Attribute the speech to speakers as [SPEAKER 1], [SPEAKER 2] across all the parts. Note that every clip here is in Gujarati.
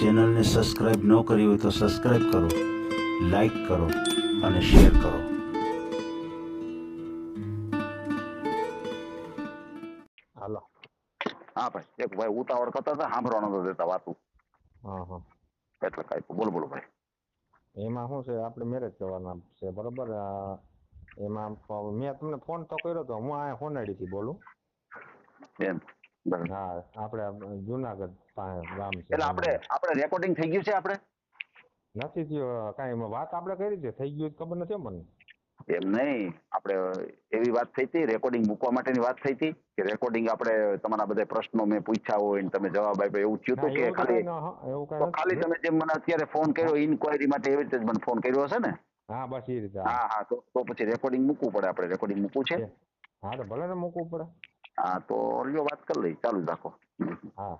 [SPEAKER 1] ચેનલને સબસ્ક્રાઈબ ન કરી હોય તો સબસ્ક્રાઈબ કરો લાઈક કરો અને શેર કરો.
[SPEAKER 2] હાલો.
[SPEAKER 3] હા ભાઈ એક ભાઈ ઉતાવળ કરતા હતા સાંભળવાનો તો દેતા વાતું.
[SPEAKER 2] હા હા.
[SPEAKER 3] એટલે કાંઈ બોલો બોલો ભાઈ.
[SPEAKER 2] એમાં શું છે આપણે મેરેજ કરવાના છે બરોબર? એમાં મેં તમને ફોન તો કર્યો તો હું આ હોનાડીથી બોલું.
[SPEAKER 3] એમ બરાબર.
[SPEAKER 2] હા આપણે જુનાગઢ છે
[SPEAKER 3] એટલે આપણે આપણે રેકોર્ડિંગ થઈ ગયું છે આપણે?
[SPEAKER 2] નથી થયું કાંઈ વાત આપણે કરી છે? થઈ ગયું ખબર નથી મને.
[SPEAKER 3] એમ નહીં આપણે એવી વાત થઈ હતી રેકોર્ડિંગ મૂકવા માટેની વાત થઈ હતી કે રેકોર્ડિંગ આપણે તમારા બધા પ્રશ્નો મેં પૂછ્યા હોય ને તમે જવાબ આપ્યો એવું થયું હતું કે ખાલી ખાલી તમે જેમ મને અત્યારે ફોન કર્યો ઇન્કવાયરી માટે એવી રીતે જ મને ફોન કર્યો હશે ને?
[SPEAKER 2] હા બસ એ રીતે હા.
[SPEAKER 3] હા તો તો પછી રેકોર્ડિંગ મૂકવું પડે આપણે રેકોર્ડિંગ મૂકવું છે?
[SPEAKER 2] છે. હા તો ભલે ને મૂકવું પડે.
[SPEAKER 3] હા તો લ્યો વાત કરી લઈ ચાલુ રાખો.
[SPEAKER 2] હા.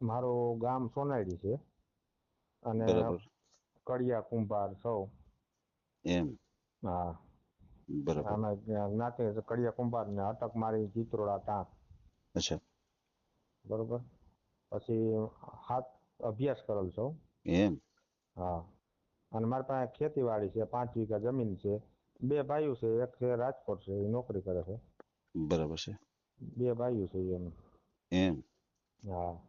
[SPEAKER 2] મારું ગામ સોનાડી છે. અને કડિયા કુંભાર સૌ.
[SPEAKER 3] એમ.
[SPEAKER 2] હા.
[SPEAKER 3] બરાબર.
[SPEAKER 2] અમે જ્ઞાતિ કડિયા કુંભાર ને અટક મારી ચિત્રોડા ટાંક
[SPEAKER 3] અચ્છા.
[SPEAKER 2] બરોબર. પછી હાથ અભ્યાસ કરેલ છું
[SPEAKER 3] એમ.
[SPEAKER 2] હા. અને મારી પાસે ખેતીવાડી છે પાંચ વીઘા જમીન છે. બે ભાઈઓ છે એક છે રાજકોટ છે એ નોકરી કરે છે.
[SPEAKER 3] બરાબર છે.
[SPEAKER 2] બે ભાઈઓ છે એમ.
[SPEAKER 3] એમ.
[SPEAKER 2] હા.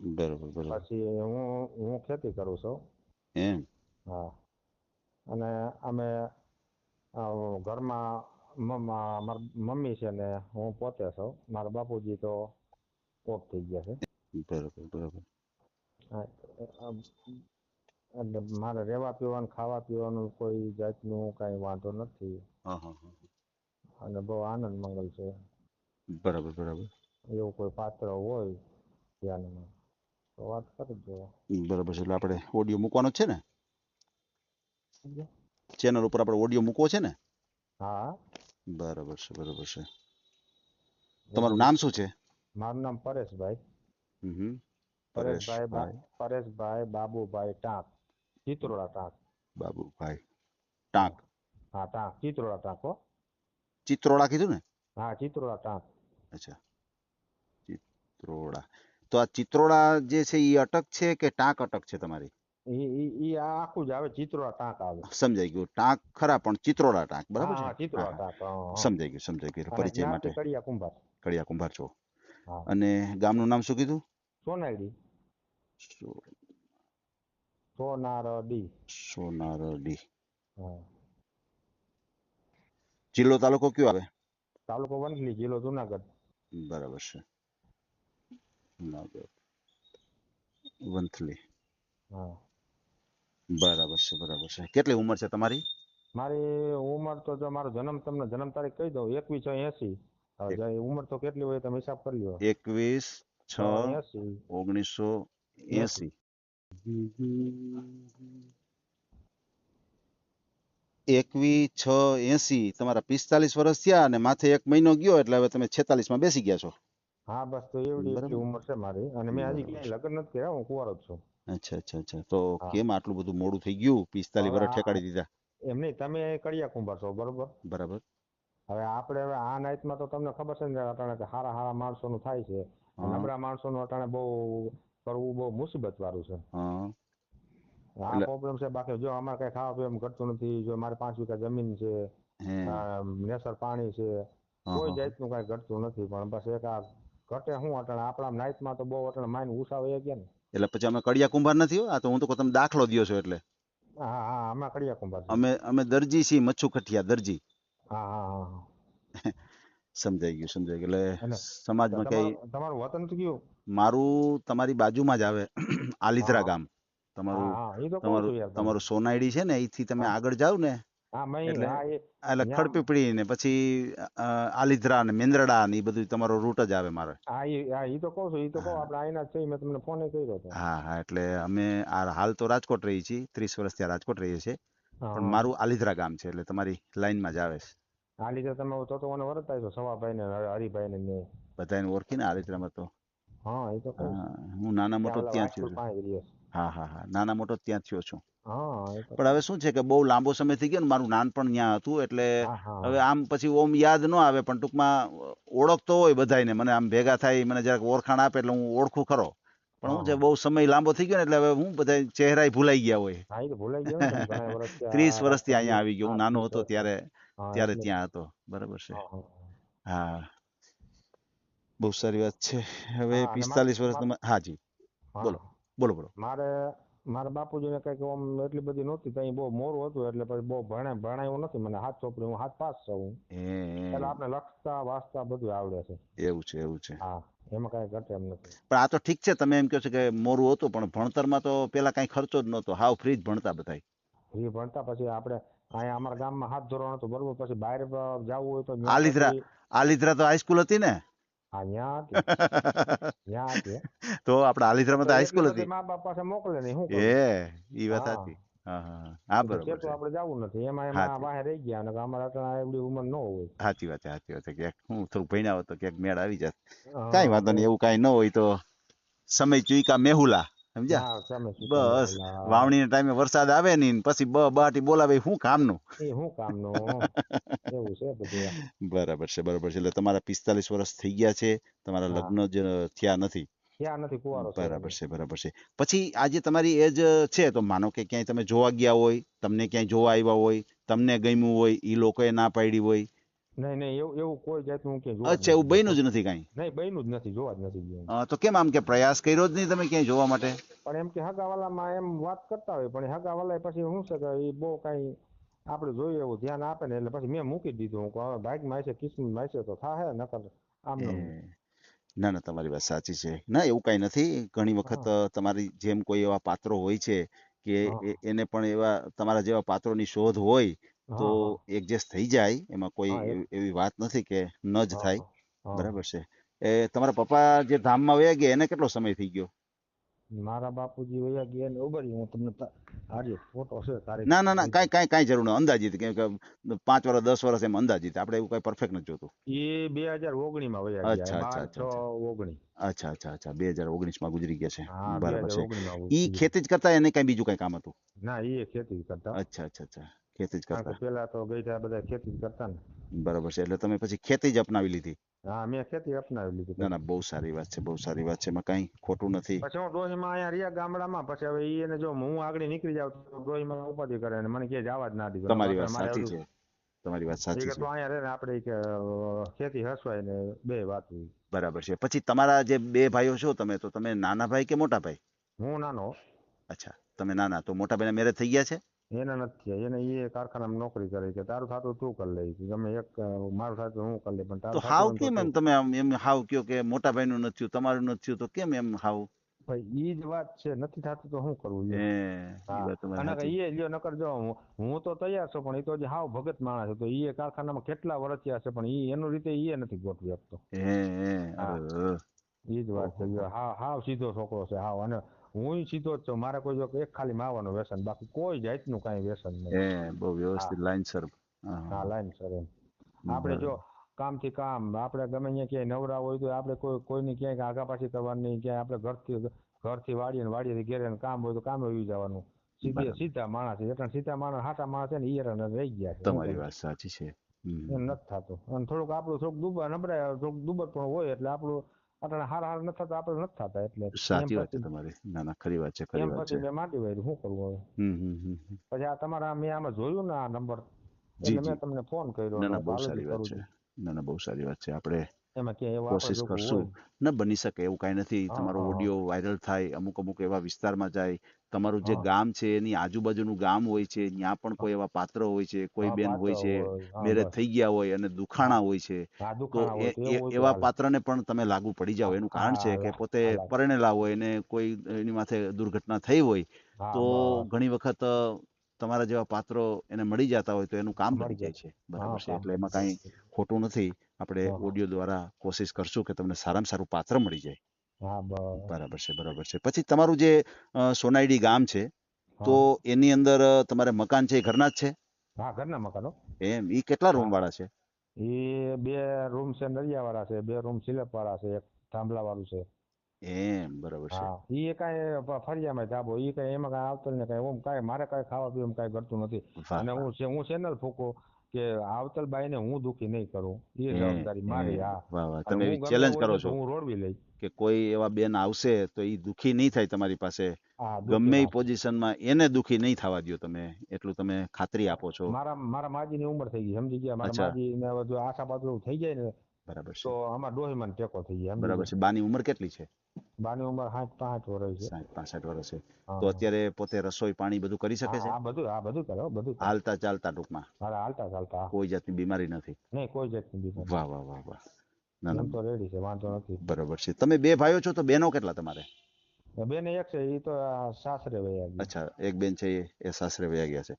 [SPEAKER 3] બરાબર બરોબર.
[SPEAKER 2] પછી હું હું ખેતી કરું છું.
[SPEAKER 3] એમ?
[SPEAKER 2] હા. અને અમે ઘરમાં મારા મમ્મી છે ને હું પોતે છું. મારા બાપુજી તો ઓફ થઈ ગયા છે.
[SPEAKER 3] બરોબર બરોબર.
[SPEAKER 2] એટલે મારે રહેવા પીવાનું ખાવા પીવાનું કોઈ જાતનું કાંઈ વાંધો નથી. અને બહુ આનંદ મંગલ છે.
[SPEAKER 3] બરાબર બરાબર.
[SPEAKER 2] એવું કોઈ પાત્ર હોય ધ્યાનમાં. તો વાત કરજો
[SPEAKER 3] બરાબર છે એટલે આપણે ઓડિયો મૂકવાનો છે ને? ચેનલ ઉપર આપણે ઓડિયો મૂકવો છે ને?
[SPEAKER 2] હા.
[SPEAKER 3] બરાબર છે બરાબર છે. તમારું નામ શું છે?
[SPEAKER 2] મારું નામ પરેશભાઈ.
[SPEAKER 3] હમ
[SPEAKER 2] પરેશભાઈ.
[SPEAKER 3] પરેશભાઈ
[SPEAKER 2] બાબુભાઈ ટાંક ચિત્રોડા ટાંક.
[SPEAKER 3] બાબુભાઈ ટાંક.
[SPEAKER 2] હા ટાંક ચિત્રોડા ટાંક હો.
[SPEAKER 3] ચિત્રોડા કીધું ને?
[SPEAKER 2] હા ચિત્રોડા ટાંક.
[SPEAKER 3] અચ્છા. ચિત્રોડા. તો આ ચિત્રોડા જે છે એ અટક છે કે ટાંક અટક છે તમારી?
[SPEAKER 2] ઈ ઈ ઈ આ આખું જ આવે ચિત્રોડા ટાંક આવે.
[SPEAKER 3] સમજાઈ ગયું. ટાંક ખરા પણ ચિત્રોડા ટાંક બરાબર છે?
[SPEAKER 2] ચિત્રોડા
[SPEAKER 3] હા, હા.
[SPEAKER 2] ટાંક હા, હા.
[SPEAKER 3] સમજાઈ ગયું સમજાઈ ગયું. પરિચય માટે.
[SPEAKER 2] કડિયા કુંભાર.
[SPEAKER 3] કડિયા કુંભાર છો અને ગામનું નામ શું કીધું?
[SPEAKER 2] સોનાડી સોનારડી.
[SPEAKER 3] સોનારડી. જિલ્લો તાલુકો કયો આવે?
[SPEAKER 2] તાલુકો વંથલી જિલ્લો જુનાગઢ.
[SPEAKER 3] બરાબર છે. જુનાગઢ વંથલી
[SPEAKER 2] હા.
[SPEAKER 3] બરાબર છે બરાબર છે. કેટલી ઉંમર છે તમારી?
[SPEAKER 2] મારી ઉંમર તો જો મારો જન્મ તમને જન્મ તારીખ કહી દઉં એકવીસ છ એસી. ઉંમર તો કેટલી હોય તમે હિસાબ કરી લો.
[SPEAKER 3] એકવીસ છ ઓગણીસો એસી. એકવી છ એસી. તમારા પિસ્તાલીસ વર્ષ થયા અને માથે એક મહિનો ગયો એટલે હવે તમે છેતાલીસમાં બેસી ગયા છો.
[SPEAKER 2] હા બસ તો એવડી. એટલી ઉંમર છે મારી. અને મેં હજી ક્યાંય લગ્ન નથી કર્યા હું કુંવારો જ છું.
[SPEAKER 3] અચ્છા અચ્છા અચ્છા. તો કેમ આટલું બધું મોડું થઈ ગયું? પિસ્તાલીસ વર્ષ ઠેકાડી દીધા.
[SPEAKER 2] એમ નહીં તમે કડિયા કુંભાર છો બરોબર?
[SPEAKER 3] બરાબર.
[SPEAKER 2] હવે આપણે હવે આ નાઇટમાં તો તમને ખબર છે ને અટાણે કે સારા માણસોનું થાય છે. નબળા માણસોનું અટાણે બહુ કરવું બહુ મુસીબત વાળું છે. આ પ્રોબ્લેમ છે બાકી જો અમારે કઈ ખાવા પીવાનું ઘટતું નથી જો મારે પાંચ વીઘા જમીન છે નેસર પાણી છે કોઈ જાતનું કઈ ઘટતું નથી પણ બસ એક આ ઘટે શું અટણ? આપણા નાઇટમાં તો બહુ અટણ માઇન ઉષા વહી ગયા ને.
[SPEAKER 3] એટલે પછી અમે કડિયા કુંભાર નથી હો? આ તો હું તો તમે દાખલો દયો છો એટલે.
[SPEAKER 2] હા હા અમે કડિયા કુંભાર
[SPEAKER 3] અમે અમે દરજી છીએ મચ્છુ કઠિયા દરજી.
[SPEAKER 2] હા હા હા હા.
[SPEAKER 3] સમજાઈ ગયું સમજાઈ ગયું. એટલે સમાજમાં કઈ
[SPEAKER 2] તમારું વતન તો કયું?
[SPEAKER 3] મારું તમારી બાજુમાં જ આવે આલિદ્રા ગામ. તમારું
[SPEAKER 2] હા હા
[SPEAKER 3] તમારું
[SPEAKER 2] છું.
[SPEAKER 3] તમારું સોનાયડી છે ને અહીંથી તમે આગળ જાવ ને
[SPEAKER 2] હા
[SPEAKER 3] એટલે- ખડપીપળી ને પછી આલિદ્રા ને મેંદરડા ને એ બધું તમારો રૂટ જ આવે મારે.
[SPEAKER 2] હા એ હા એ તો કહું છું એ તો કહું આપણે આઈના છે મેં તમને ફોન કર્યો હતો.
[SPEAKER 3] હા હા એટલે અમે આ હાલ તો રાજકોટ રહીએ છીએ ત્રીસ વર્ષ ત્યાં રાજકોટ રહીએ છીએ પણ મારું આલિદ્રા ગામ છે એટલે તમારી લાઈનમાં જ આવે છે.
[SPEAKER 2] આ તમે તો તો મને વરતતા છો સવાભાઈ ને હરિભાઈ ને બધા
[SPEAKER 3] બધાને ઓળખીને આલિદ્રામાં તો?
[SPEAKER 2] હા એ તો.
[SPEAKER 3] હા, નાના મોટો
[SPEAKER 2] ત્યાં
[SPEAKER 3] છું. હા હા હા નાના મોટો ત્યાં થયો છું. પણ હવે શું છે કે બહુ લાંબો સમય થઈ ગયો ને મારું નાનપણ ત્યાં હતું એટલે હવે આમ પછી ઓમ યાદ ન આવે પણ ટૂંકમાં ઓળખતો હોય બધાને મને આમ ભેગા થાય મને જરાક ઓળખાણ આપે એટલે હું ઓળખું ખરો. પણ હું છે બહુ સમય લાંબો થઈ ગયો ને એટલે હવે હું બધા ચહેરાય ભૂલાઈ ગયા હોય. ત્રીસ વર્ષથી અહીંયા આવી ગયો હું નાનો હતો ત્યારે ત્યારે ત્યાં હતો બરાબર છે.
[SPEAKER 2] હા
[SPEAKER 3] બહુ સારી વાત છે. હવે પિસ્તાલીસ વર્ષ હા જી બોલો. બોલો બોલો.
[SPEAKER 2] મારે મારા બાપુજીને કંઈક આમ એટલી બધી નહોતી ત્યાં બહુ મોરું હતું એટલે પછી બહુ ભણે ભણાયું નથી. મને હાથ ચોપડી હું હાથ પાસ છું એટલે આપણે લખતા વાંચતા બધું આવડે છે.
[SPEAKER 3] એવું છે એવું છે.
[SPEAKER 2] હા એમાં કાંઈ ઘટે એમ નથી.
[SPEAKER 3] પણ આ તો ઠીક છે તમે એમ કહો છો કે મોરું હતું પણ ભણતરમાં તો પેલા કાંઈ ખર્ચો જ નહોતો. હાવ ફ્રી જ ભણતા બધાય.
[SPEAKER 2] ફ્રી ભણતા પછી આપણે અહીંયા અમારા ગામમાં હાથ ધોરણ હતું બરોબર પછી બહાર જવું હોય તો આલિદ્રા
[SPEAKER 3] આલિદ્રા તો હાઈસ્કૂલ હતી ને? તો આપણે આલીધરામાં તો હાઈસ્કૂલ હતી.
[SPEAKER 2] મા બાપ પાસે મોકલે નહીં હું
[SPEAKER 3] એ ઈ વાત હતી હા હા હા. હા બરોબર છે.
[SPEAKER 2] આપણે જવું નથી. એમાં એમાં બહાર રહી ગયા અને અમારા ત્યાં એવડી ઉંમર ન હોય.
[SPEAKER 3] સાચી વાત છે સાચી વાત છે. ક્યાંક હું થોડું ભણ્યા હોત તો ક્યાંક મેળ આવી જાત. કાંઈ વાંધો નહીં એવું કાંઈ ન હોય તો સમય ચૂઈકા મેહુલા. સમજ્યા? બસ
[SPEAKER 2] વાવણી ના.
[SPEAKER 3] વાવણીના ટાઈમે વરસાદ આવે ને પછી બ બાટી બોલાવે શું કામનું?
[SPEAKER 2] શું કામનું? એવું છે બધું
[SPEAKER 3] બરાબર છે બરાબર છે. એટલે તમારા પિસ્તાલીસ વર્ષ થઈ ગયા છે તમારા લગ્ન જ થયા નથી. બરાબર છે બરાબર છે. પછી આજે તમારી એજ છે તો માનો કે ક્યાંય તમે જોવા ગયા હોય તમને ક્યાંય જોવા આવ્યા હોય તમને ગમ્યું હોય એ લોકોએ ના પાડી હોય
[SPEAKER 2] નહીં નહીં એવું એવું કોઈ જાતનું હું ક્યાંય
[SPEAKER 3] અચ્છા એવું બન્યું જ નથી કાંઈ?
[SPEAKER 2] નહીં બન્યું જ નથી જોવા જ નથી
[SPEAKER 3] તો કેમ આમ કે પ્રયાસ કર્યો જ નહીં તમે ક્યાંય જોવા માટે?
[SPEAKER 2] પણ એમ કે હગાવાલામાં એમ વાત કરતા હોય પણ હગાવાલા પછી શું છે કે એ બહુ કાંઈ આપણે જોઈએ એવું ધ્યાન આપે ને એટલે પછી મેં મૂકી દીધું. હું હવે ભાગમાં હશે કિસ્મતમાં હશે તો થાહે નકર આમ ના
[SPEAKER 3] ના તમારી વાત સાચી છે. ના એવું કાંઈ નથી. ઘણી વખત તમારી જેમ કોઈ એવા પાત્રો હોય છે કે એને પણ એવા તમારા જેવા પાત્રોની શોધ હોય તો
[SPEAKER 2] હા, હા,
[SPEAKER 3] એડજસ્ટ થઈ જાય એમાં કોઈ
[SPEAKER 2] હા,
[SPEAKER 3] એવી- એવી વાત નથી કે ન જ
[SPEAKER 2] હા,
[SPEAKER 3] થાય.
[SPEAKER 2] હા.
[SPEAKER 3] બરાબર છે. એ તમારા પપ્પા જે ધામમાં વયા ગયા એને કેટલો સમય થઈ ગયો?
[SPEAKER 2] મારા બાપુજી વયા ગયા ને ઉભરી હું તમને તા- ફોટો છે તારીખ
[SPEAKER 3] ના ના ના કાંઈ કાંઈ કાંઈ જરૂર નહીં અંદાજિત કેમ કે પાંચ વર્ષ દસ વર્ષ એમ અંદાજિત આપણે એવું કાંઈ પરફેક્ટ નથી જોતું.
[SPEAKER 2] એ બે હજાર ઓગણી માં વયા ગયા
[SPEAKER 3] અચ્છા,
[SPEAKER 2] બાર છ
[SPEAKER 3] અચ્છા,
[SPEAKER 2] ઓગણી
[SPEAKER 3] અચ્છા અચ્છા અચ્છા બે હજાર ઓગણીસમાં ગુજરી ગયા છે.
[SPEAKER 2] હા બે
[SPEAKER 3] બરાબર
[SPEAKER 2] હજાર
[SPEAKER 3] છે
[SPEAKER 2] ઓગણી માં
[SPEAKER 3] ઈ ખેતી જ કરતા એને કાંઈ બીજું કાંઈ કામ હતું?
[SPEAKER 2] ના એ ખેતી જ કરતા.
[SPEAKER 3] અચ્છા અચ્છા અચ્છા. ખેતી જ કરતા
[SPEAKER 2] કે પેલા તો ગઈઠા બધા ખેતી જ કરતા ને.
[SPEAKER 3] બરાબર છે એટલે તમે પછી ખેતી જ અપનાવી લીધી.
[SPEAKER 2] હા મેં ખેતી અપનાવી લીધી.
[SPEAKER 3] ના ના બહુ સારી વાત છે બહુ સારી વાત છે એમાં કઈ ખોટું નથી.
[SPEAKER 2] પછી હું ડોહીમાં અહીંયા રહ્યા ગામડામાં પછી હવે ઈ એને જો હું આગળ નીકળી જાઉં તો ડોહીમાં ઉપાધિ કરે ને મને ક્યાંય જવા જ ના દીધો
[SPEAKER 3] તમારી વાત સાચી છે તમારી વાત સાચી
[SPEAKER 2] કે
[SPEAKER 3] છે.
[SPEAKER 2] તું અહીંયા રહે ને આપણે કે ખેતી હસવાય ને બે વાત
[SPEAKER 3] બરાબર છે પછી તમારા જે બે ભાઈઓ છો તમે તો તમે નાના ભાઈ કે મોટા ભાઈ?
[SPEAKER 2] હું નાનો.
[SPEAKER 3] અચ્છા તમે નાના તો મોટા ભાઈના મેરેજ થઈ ગયા છે?
[SPEAKER 2] એને નથી થયા. એને એ કારખાનામાં નોકરી કરે કે તારું થતું તું કરી લે ગમે એક મારું થતું હું કરી લે પણ
[SPEAKER 3] તો
[SPEAKER 2] તારું થાતું
[SPEAKER 3] હાવ
[SPEAKER 2] ને
[SPEAKER 3] કેમ એમ તમે આમ એમ હાવ કયો કે મોટા ભાઈનું નથી થયું તમારું નથી થયું તો કેમ એમ હાવ
[SPEAKER 2] ભાઈ ઈ જ વાત છે નથી થાતું તો શું કરવું
[SPEAKER 3] એ
[SPEAKER 2] ઈ?
[SPEAKER 3] ઈ વાત તમારી
[SPEAKER 2] અને
[SPEAKER 3] સાચી.
[SPEAKER 2] ઈ લ્યો નકર જો હું હું તો તૈયાર છું પણ એ તો હજી હાવ ભગત માણસ છે તો એ કારખાનામાં કેટલા વર્ષ થયા છે પણ ઈ એનું રીતે ઈ નથી ગોઠવી શકતો
[SPEAKER 3] હે હે
[SPEAKER 2] હા.
[SPEAKER 3] અરે, અરે.
[SPEAKER 2] ઈ જ વાત છે. હાવ હાવ સીધો છોકરો છે હાવ અને હું સીધો જ છું. મારે કોઈ જો એક ખાલી માવાનું વ્યસન બાકી કોઈ જાતનું કાંઈ વ્યસન નહીં.
[SPEAKER 3] એ બહુ વ્યવસ્થિત લાઈનસર હા,
[SPEAKER 2] હા લાઈન સર એમ. આપણે જો કામથી કામ આપણે ગમે ત્યાં ક્યાંય નવરા હોય તો આપણે કોઈ કોઈની ક્યાંય આગા પાછી કરવાની નહીં ક્યાંય આપણે ઘરથી ઘરથી વાડીએ ને વાડીએથી ઘેરે કામ હોય તો કામે વહી જવાનું સીધે સીધા માણસ છે એટલે સીધા માણસ હાટા માણસ છે ને ઈ રહી ગયા છે.
[SPEAKER 3] તમારી વાત સાચી છે.
[SPEAKER 2] એમ નથી થતું. અને થોડુંક આપણું થોડુંક દુબર નબળાઈ થોડુંક દુબર પણ હોય એટલે આપણું આપણે હાર હાર નથી થતા આપણે નથી થતા એટલે
[SPEAKER 3] સાચી વાત છે તમારી. ના ના ખરી વાત છે ખરી વાત છે.
[SPEAKER 2] મેં વાળી શું કરવું હવે. પછી આ તમારા મેં આમાં જોયું ને આ નંબર એટલે મેં તમને ફોન કર્યો
[SPEAKER 3] ના
[SPEAKER 2] ના
[SPEAKER 3] બહુ સારી વાત છે. ના ના બહુ સારી વાત છે. આપણે
[SPEAKER 2] એમાં ક્યાંય એવું આપણે
[SPEAKER 3] કોશિશ કરશું
[SPEAKER 2] હોય
[SPEAKER 3] ન બની શકે એવું કાંઈ નથી
[SPEAKER 2] હા,
[SPEAKER 3] તમારો
[SPEAKER 2] હા, હા.
[SPEAKER 3] ઓડિયો વાયરલ થાય અમુક અમુક એવા વિસ્તારમાં જાય તમારું જે
[SPEAKER 2] હા.
[SPEAKER 3] ગામ છે એની આજુબાજુનું ગામ હોય છે ત્યાં પણ કોઈ એવા પાત્ર હોય છે કોઈ
[SPEAKER 2] હા,
[SPEAKER 3] બેન
[SPEAKER 2] પાત્ર
[SPEAKER 3] હોય છે
[SPEAKER 2] હા,
[SPEAKER 3] મેરેજ
[SPEAKER 2] બસ.
[SPEAKER 3] થઈ ગયા હોય અને દુખાણા હોય છે
[SPEAKER 2] હા
[SPEAKER 3] તો
[SPEAKER 2] દુખાણા હોય
[SPEAKER 3] એ
[SPEAKER 2] તો
[SPEAKER 3] એ-
[SPEAKER 2] હોય તો
[SPEAKER 3] એવા
[SPEAKER 2] હાલે.
[SPEAKER 3] પાત્રને પણ તમે લાગુ પડી જાઓ એનું કારણ છે કે
[SPEAKER 2] હા,
[SPEAKER 3] પોતે
[SPEAKER 2] હાલે.
[SPEAKER 3] પરણેલા હોય અને કોઈ એની માથે દુર્ઘટના થઈ હોય
[SPEAKER 2] હા,
[SPEAKER 3] તો
[SPEAKER 2] બસ.
[SPEAKER 3] ઘણી વખત તમારા જેવા પાત્રો એને મળી જતા હોય તો એનું કામ
[SPEAKER 2] મળી
[SPEAKER 3] જાય. છે. બરાબર છે. એટલે એમાં કાંઈ ખોટું નથી. આપણે. ઓડિયો દ્વારા કોશિશ કરશું કે તમને સારામાં સારું પાત્ર મળી જાય. બરાબર. છે બરાબર છે. પછી તમારું જે સોનાઈડી ગામ છે તો એની અંદર તમારે મકાન છે એ ઘરના જ છે?
[SPEAKER 2] હા ઘરના મકાનો.
[SPEAKER 3] એમ? ઈ કેટલા રૂમ વાળા છે?
[SPEAKER 2] એ બે રૂમ છે નળિયા વાળા છે બે રૂમ સિલેપ વાળા છે એક થાંભલા વાળું છે.
[SPEAKER 3] એમ બરાબર છે.
[SPEAKER 2] ઈ કાંઈ ફ- ફળિયામાં ધાબો ઈ કાંઈ એમાં કાંઈ આવતું ને કાંઈ ઓમ કાંઈ મારે કાંઈ ખાવા પીવામાં કાંઈ કરતું નથી. અને હું હું ચેનલ ફૂકો કે આવતલબાઈ ને હું દુખી નહીં કરું એ જવાબદારી મારી
[SPEAKER 3] હે. તમે ચેલેન્જ કરો છો
[SPEAKER 2] હું રોડવી લઈ
[SPEAKER 3] કે કોઈ એવા બેન આવશે તો એ દુખી નહીં થાય તમારી પાસે. ગમે એ. પોઝિશનમાં એને દુખી નહીં થવા દ્યો તમે એટલું તમે ખાતરી આપો છો.
[SPEAKER 2] મારા મારા માજી ની ઉંમર થઈ ગઈ સમજી ગયા? મારા
[SPEAKER 3] અચ્છા.
[SPEAKER 2] માજી ને જો આશા બાજુ થઈ જાય ને
[SPEAKER 3] બરાબર છે.
[SPEAKER 2] તો આમાં ડોહીમાં ટેકો થઈ જાય
[SPEAKER 3] બરાબર? છે. બાની ઉંમર કેટલી છે?
[SPEAKER 2] બાની ઉંમર સાઠ પાંચ વર્ષ છે.
[SPEAKER 3] સાઠ પાસઠ વર્ષ છે. તો અત્યારે પોતે રસોઈ પાણી બધું કરી શકે છે?
[SPEAKER 2] બધું હા બધું કરો બધું
[SPEAKER 3] હાલતા ચાલતા ટૂંકમાં?
[SPEAKER 2] હાલતા ચાલતા
[SPEAKER 3] કોઈ જાતની બીમારી નથી?
[SPEAKER 2] નહીં કોઈ જાતની બીમારી
[SPEAKER 3] વાહ વાહ વાહ વાહ. ના ના.
[SPEAKER 2] તો રેડી છે વાંધો નથી.
[SPEAKER 3] બરાબર છે. તમે બે ભાઈઓ છો તો બેનો કેટલા તમારે?
[SPEAKER 2] બેન એક છે એ તો આ સાસરે વયા ગયા
[SPEAKER 3] અચ્છા એક બેન છે એ સાસરે વયા ગયા છે.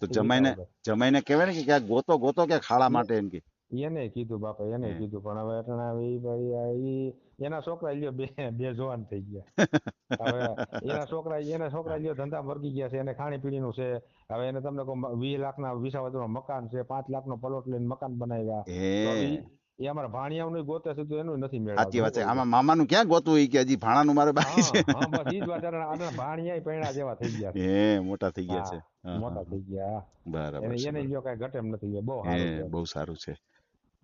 [SPEAKER 3] તો જમાઈને. જમાઈને કહેવાય ને કે ક્યાંક ગોતો ગોતો કે ખાડા માટે એમ કે.
[SPEAKER 2] એને કીધું બાપા એને કીધું પણ હવે અટણાવી ભાઈ એના છોકરા લ્યો બે બે જવાન થઈ ગયા. હવે એના છોકરા એના છોકરા લ્યો ધંધા વર્ગી ગયા છે એને ખાણી પીણીનું છે. હવે એને તમને કહું વીસ લાખના વિસાવદરનું મકાન છે પાંચ લાખનો પ્લોટ લઈને મકાન બનાવ્યા. એ. અમારા ભાણિયાઓનું ગોતે છે તો એનું નથી મેળ
[SPEAKER 3] સાચી વાત છે. આમાં મામાનું ક્યાં ગોતવું કે હજી ભાણાનું મારે બાકી છે?
[SPEAKER 2] હા હા બસ ઈ જ વાત આના ભાણિયા પૈણા જેવા થઈ ગયા છે.
[SPEAKER 3] હે મોટા થઈ ગયા છે.
[SPEAKER 2] મોટા થઈ ગયા.
[SPEAKER 3] બરાબર
[SPEAKER 2] એને લ્યો કાંઈ ઘટે એમ નથી બહુ
[SPEAKER 3] હે
[SPEAKER 2] સારું
[SPEAKER 3] બહુ સારું છે.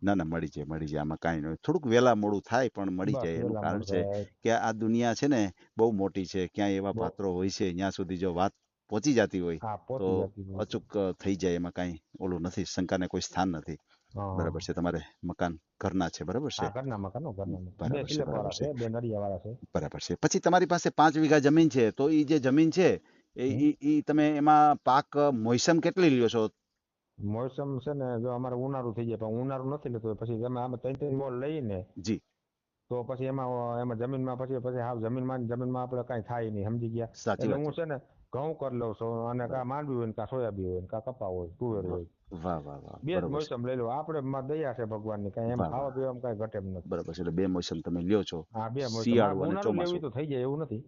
[SPEAKER 3] ના ના મળી જાય મળી જાય આમાં કાંઈ નહીં થોડુંક વહેલા મોડું થાય પણ મળી જાય એનું કારણ છે કે આ દુનિયા છે ને બહુ મોટી છે ક્યાંય એવા પાત્રો હોય છે ત્યાં સુધી જો વાત પહોંચી જતી હોય તો. અચૂક થઈ જાય એમાં કાંઈ ઓલું નથી શંકાને કોઈ સ્થાન નથી. બરાબર છે તમારે મકાન ઘરના છે બરાબર છે?
[SPEAKER 2] ઘરના મકાન.
[SPEAKER 3] બરાબર છે, બરાબર છે. બરાબર છે. પછી તમારી પાસે પાંચ વીઘા જમીન છે તો એ જે જમીન છે એ તમે એમાં પાક મોસમ કેટલી લ્યો છો?
[SPEAKER 2] મોસમ છે ને જો અમારે ઉનાળું થઈ જાય પણ ઉનાળું નથી લેતું પછી તમે આમાં ત્રણ ત્રણ બોલ લઈને
[SPEAKER 3] જી.
[SPEAKER 2] તો પછી એમાં એમાં જમીનમાં પછી પછી હા જમીનમાં જમીનમાં આપણે કાંઈ થાય નહીં સમજી ગયા? એટલે હું છે. ને ઘઉં કરી લઉં છું અને કા માંડવી હોય ને કા સોયાબી હોય ને કા કપા હોય તુવેર હોય. બે જ મોસમ લઈ લો. આપણે માં દયા છે ભગવાનની કાંઈ એમ ખાવા પીવામાં કાંઈ ઘટે એમ નથી.
[SPEAKER 3] બરાબર છે. એટલે બે મોસમ તમે લ્યો છો.
[SPEAKER 2] હા બે મોસમ. ઉનાળું લેવી તો થઈ જાય એવું નથી.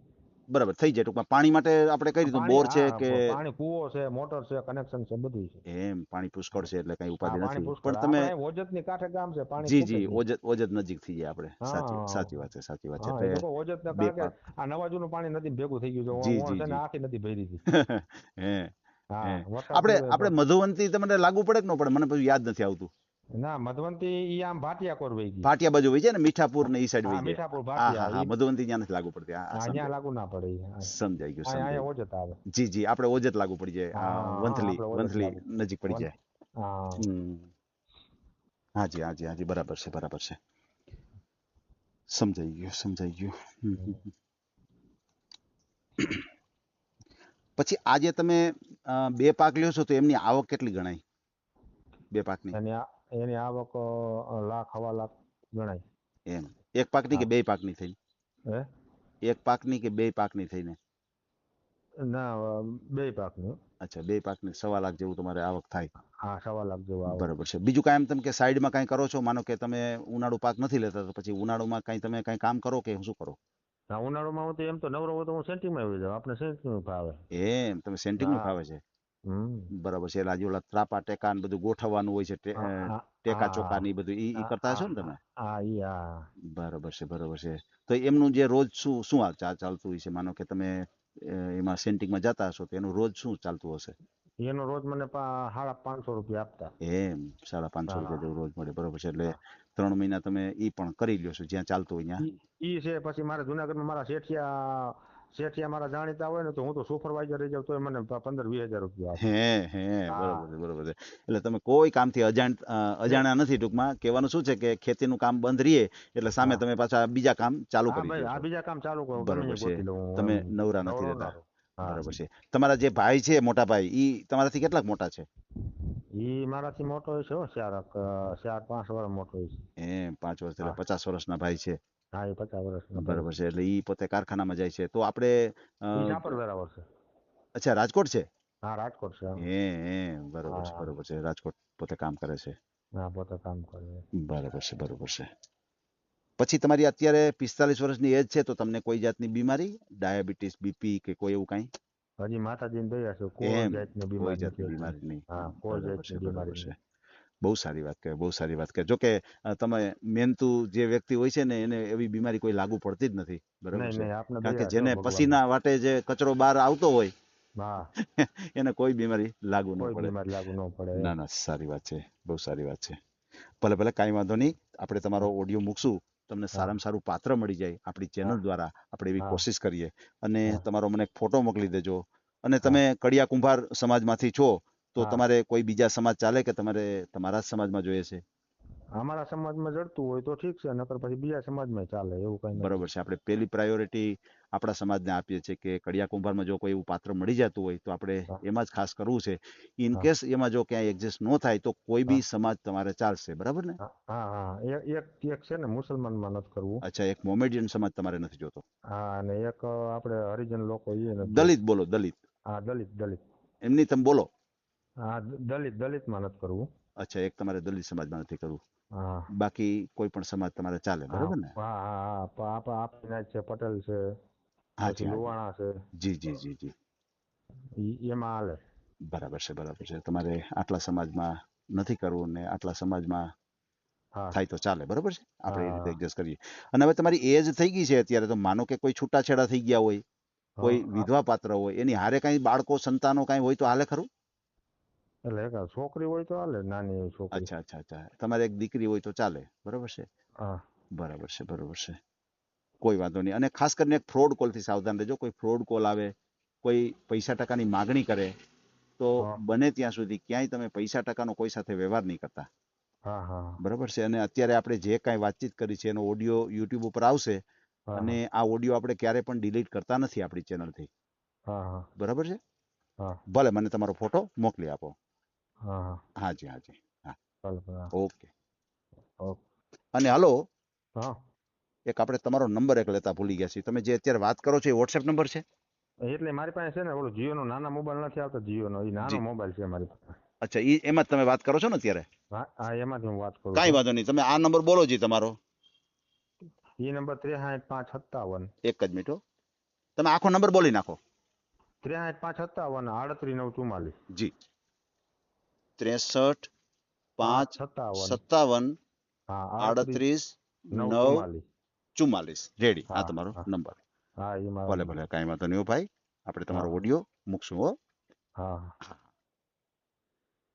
[SPEAKER 3] બરાબર થઈ જાય ટૂંકમાં. પાણી માટે આપણે કઈ રીતનું બોર છે કે
[SPEAKER 2] પાણી કૂવો છે મોટર છે કનેક્શન છે બધું છે.
[SPEAKER 3] એમ પાણી પુષ્કળ છે એટલે કઈ ઉપાધિ નથી. પણ તમે
[SPEAKER 2] ઓજતની કાંઠે ગામ છે પાણી
[SPEAKER 3] જી
[SPEAKER 2] જી
[SPEAKER 3] ઓજત ઓજત નજીક થઈ જાય આપણે. સાચી સાચી વાત છે સાચી વાત છે. એટલે
[SPEAKER 2] ઓજત ને કાંઠે આ નવાજુનું પાણી નદી ભેગું થઈ ગયું છે
[SPEAKER 3] જી, જી.
[SPEAKER 2] આખી નદી ભરી હતી
[SPEAKER 3] હે. આપણે આપણે મધુવંતી તમને લાગુ પડે કે ન પડે? મને પછી યાદ નથી આવતું.
[SPEAKER 2] ના મધવંતી ઈ આમ ભાટિયાકોર વહી ગઈ.
[SPEAKER 3] ભાટિયા બાજુ વહી જાય ને મીઠાપુર ને ઈ સાઈડ વહી જાય
[SPEAKER 2] મીઠાપુર ભાટિયા
[SPEAKER 3] હા મધવંતી જ્યાં નથી લાગુ પડતી હા,
[SPEAKER 2] અહીંયા લાગુ ના પડે
[SPEAKER 3] સમજાઈ ગયું
[SPEAKER 2] અહીંયા ઓજત આવે.
[SPEAKER 3] જી જી આપણે ઓજત લાગુ પડી જાય. વંથલી વંથલી નજીક પડી જાય.
[SPEAKER 2] હા.
[SPEAKER 3] જી હા જી હા જી બરાબર છે બરાબર છે. સમજાઈ ગયું સમજાઈ ગયું. પછી આજે તમે બે પાક લ્યો છો તો એમની આવક કેટલી ગણાય? બે પાકની.
[SPEAKER 2] એની આવક લાખ હવા લાખ ગણાય.
[SPEAKER 3] એમ. એક પાકની કે બે પાકની થઈ
[SPEAKER 2] હે?
[SPEAKER 3] એક પાકની કે બે પાકની થઈને?
[SPEAKER 2] ના બે પાકની.
[SPEAKER 3] અચ્છા બે પાકની સવા લાખ જેવું તમારે આવક થાય.
[SPEAKER 2] હા સવા લાખ જેવું આવે
[SPEAKER 3] બરાબર છે. બીજું કાંઈ એમ તમે કે સાઈડમાં કાંઈ કરો છો? માનો કે તમે ઉનાળુ પાક નથી લેતા તો પછી ઉનાળુમાં કાંઈ તમે કાંઈ કામ કરો કે શું કરો?
[SPEAKER 2] ના ઉનાળુમાં હું તો એમ તો નવરો હોય તો હું સેન્ટિંગમાં આવી જાઉં. આપણે સેન્ટિંગ ફાવે
[SPEAKER 3] એમ તમે સેન્ટિંગનું ફાવે છે. બરાબર છે. એટલે ઓલા ત્રાપા ટેકા ને બધું ગોઠવવાનું હોય છે ટેકા ચોકા ને બધું ઈ ઈ કરતા હશો ને તમે?
[SPEAKER 2] હા ઈ હા.
[SPEAKER 3] બરાબર છે બરાબર છે. તો એમનું જે રોજ શું શું ચા ચાલતું હોય છે? માનો કે તમે એમાં સેન્ટિંગમાં જતા હશો તો એનું રોજ શું ચાલતું હશે?
[SPEAKER 2] એનો રોજ મને સાડા પાંચસો રૂપિયા આપતા.
[SPEAKER 3] એમ સાડા પાંચસો રૂપિયા જેવું રોજ મળે બરોબર છે. એટલે ત્રણ મહિના તમે ઈ પણ કરી લ્યો છો જ્યાં ચાલતું હોય ત્યાં?
[SPEAKER 2] ઈ છે પછી મારે જુનાગઢમાં મારા શેઠિયા શેઠિયા મારા જાણીતા હોય ને તો હું તો સુપરવાઇઝર રહી જાઉં તો મને પંદર વીસ હજાર રૂપિયા
[SPEAKER 3] હે હે બરોબર બરોબર એટલે તમે કોઈ કામથી અજાણ અજાણ્યા નથી ટૂંકમાં. કહેવાનું શું છે કે ખેતીનું કામ બંધ રહીએ એટલે સામે તમે પાછા બીજા કામ ચાલુ કરી
[SPEAKER 2] આ બીજા કામ ચાલુ કરો
[SPEAKER 3] બરોબર છે. તમે નવરા નથી રહેતા. બરોબર છે. તમારા જે ભાઈ છે મોટા ભાઈ ઈ તમારાથી કેટલાક મોટા છે?
[SPEAKER 2] ઈ મારાથી મોટો છે હો ચાર ચાર પાંચ વર્ષ મોટો છે.
[SPEAKER 3] એ પાંચ વર્ષ એટલે. પચાસ વર્ષના ભાઈ છે.
[SPEAKER 2] હા એ પચાસ વર્ષનો
[SPEAKER 3] બરાબર છે એટલે ઈ પોતે કારખાનામાં જાય છે. તો આપણે
[SPEAKER 2] વેરાવળ છે.
[SPEAKER 3] અચ્છા રાજકોટ છે?
[SPEAKER 2] હા રાજકોટ છે
[SPEAKER 3] હે. હે બરોબર છે બરોબર છે. રાજકોટ પોતે કામ કરે છે.
[SPEAKER 2] હા પોતે કામ કરે
[SPEAKER 3] બરાબર છે બરોબર છે. પછી તમારી અત્યારે પિસ્તાલીસ વર્ષની એજ છે તો તમને કોઈ જાતની બીમારી? ડાયાબિટીસ બીપી કે કોઈ એવું કાંઈ?
[SPEAKER 2] હજી માતાજીની દયા છે કોઈ જાતની બીમારી
[SPEAKER 3] નહીં.
[SPEAKER 2] હા કોઈ જાતની બીમારી
[SPEAKER 3] છે. બહુ સારી વાત કહેવાય બહુ સારી વાત કહેવાય. જોકે તમે મહેનતુ જે વ્યક્તિ હોય છે ને એને એવી બીમારી કોઈ લાગુ પડતી જ નથી. બરાબર છે? કારણ કે જેને પસીના વાટે જે કચરો બહાર આવતો હોય એને કોઈ બીમારી લાગુ ન પડે.
[SPEAKER 2] બીમારી લાગુ ન પડે.
[SPEAKER 3] ના ના સારી વાત છે બહુ સારી વાત છે. ભલે ભલે કાંઈ વાંધો નહીં. આપણે તમારો ઓડિયો મૂકશું. તમને સારામાં સારું પાત્ર મળી જાય આપણી ચેનલ દ્વારા. આપણે એવી કોશિશ કરીએ. અને તમારો મને ફોટો મોકલી દેજો. અને તમે કડિયા કુંભાર સમાજમાંથી છો તો તમારે કોઈ બીજા સમાજ ચાલે કે તમારે તમારા સમાજમાં જોઈએ છે?
[SPEAKER 2] અમારા સમાજમાં જડતું હોય તો ઠીક છે નકર પછી બીજા સમાજમાં ચાલે એવું કઈ
[SPEAKER 3] બરોબર છે આપણે પેલી પ્રાયોરિટી આપણા સમાજને આપીએ છીએ કે કડિયા કુંભારમાં જો કોઈ એવું પાત્ર મળી જતું હોય તો આપણે એમાં જ ખાસ કરવું છે. ઇન કેસ એમાં જો ક્યાંય એડજસ્ટ ન થાય તો કોઈ બી સમાજ તમારે ચાલશે બરાબર ને?
[SPEAKER 2] હા હા એક એક છે ને મુસલમાનમાં નથી કરવું.
[SPEAKER 3] અચ્છા એક મોમેડિયન સમાજ તમારે નથી જોતો?
[SPEAKER 2] હા અને એક આપણે હરિજન લોકો
[SPEAKER 3] દલિત બોલો દલિત.
[SPEAKER 2] હા દલિત દલિત.
[SPEAKER 3] એમની તમે બોલો.
[SPEAKER 2] હા દલિત દલિત દલિતમાં નથી કરવું.
[SPEAKER 3] અચ્છા એક તમારે દલિત સમાજમાં નથી કરવું. બાકી કોઈ પણ સમાજ તમારે ચાલે બરાબર ને?
[SPEAKER 2] હા હા હા આપણી છે પટેલ છે
[SPEAKER 3] હા જી
[SPEAKER 2] લુવાણા છે.
[SPEAKER 3] જી જી જી જી.
[SPEAKER 2] એમાં હાલે.
[SPEAKER 3] બરાબર છે બરાબર છે. તમારે આટલા સમાજમાં નથી કરવું ને આટલા સમાજમાં થાય તો ચાલે બરાબર છે? આપણે એ રીતે એડજસ્ટ કરીએ. અને હવે તમારી એજ થઈ ગઈ છે અત્યારે તો માનો કે કોઈ છૂટાછેડા થઈ ગયા હોય કોઈ વિધવા પાત્ર હોય એની હારે કઈ બાળકો સંતાનો કઈ હોય તો હાલે ખરું?
[SPEAKER 2] એટલે એક છોકરી હોય તો હાલે નાની એવી છોકરી.
[SPEAKER 3] અચ્છા અચ્છા અચ્છા. તમારે એક દીકરી હોય તો ચાલે બરાબર છે?
[SPEAKER 2] હા.
[SPEAKER 3] બરાબર છે બરાબર છે. કોઈ વાંધો નહીં. અને ખાસ કરીને એક ફ્રોડ કોલથી સાવધાન રહેજો. કોઈ ફ્રોડ કોલ આવે કોઈ પૈસા ટકાની માગણી કરે તો બને ત્યાં સુધી ક્યાંય તમે પૈસા ટકાનો કોઈ સાથે વ્યવહાર નહીં કરતા. બરાબર છે? અને અત્યારે આપણે જે કાંઈ વાતચીત કરી છે એનો ઓડિયો યુટ્યુબ ઉપર આવશે અને આ ઓડિયો આપણે ક્યારે પણ ડિલીટ કરતા નથી આપણી ચેનલથી. બરાબર છે? ભલે મને તમારો ફોટો મોકલી આપો.
[SPEAKER 2] હા
[SPEAKER 3] હાજી હાજી.
[SPEAKER 2] હા.
[SPEAKER 3] ઓકે.
[SPEAKER 2] ઓકે.
[SPEAKER 3] અને હાલો
[SPEAKER 2] હા.
[SPEAKER 3] એક આપણે તમારો નંબર એક લેતા ભૂલી ગયા છીએ. તમે જે અત્યારે વાત કરો છો એ વોટ્સએપ નંબર છે?
[SPEAKER 2] એટલે મારી પાસે છે ને ઓલો જીઓ નો નાના મોબાઈલ નથી આવતો જીઓ નો એ નાનો મોબાઈલ છે મારી પાસે.
[SPEAKER 3] અચ્છા એ એમાં જ તમે વાત કરો છો ને અત્યારે?
[SPEAKER 2] હા એમાં એમાંથી હું વાત કરું
[SPEAKER 3] કાંઈ વાંધો નહીં. તમે આ નંબર બોલો જી તમારો.
[SPEAKER 2] એ નંબર ત્રેસાઠ પાંચ સત્તાવન.
[SPEAKER 3] એક જ મિનિટ તમે આખો નંબર બોલી નાખો.
[SPEAKER 2] ત્રેસાઠ પાંચ સત્તાવન આડત્રીસ નવ ચુમ્માલીસ
[SPEAKER 3] જી. ત્રેસઠ પાંચ
[SPEAKER 2] સત્તાવન.
[SPEAKER 3] આડત્રીસ
[SPEAKER 2] નવ ચુમ્માલીસ.
[SPEAKER 3] રેડી આ તમારો નંબર.
[SPEAKER 2] હા
[SPEAKER 3] ભલે ભલે કાંઈ વાંધો નહીં હો ભાઈ. આપણે તમારો ઓડિયો મૂકશું હો.
[SPEAKER 2] હા.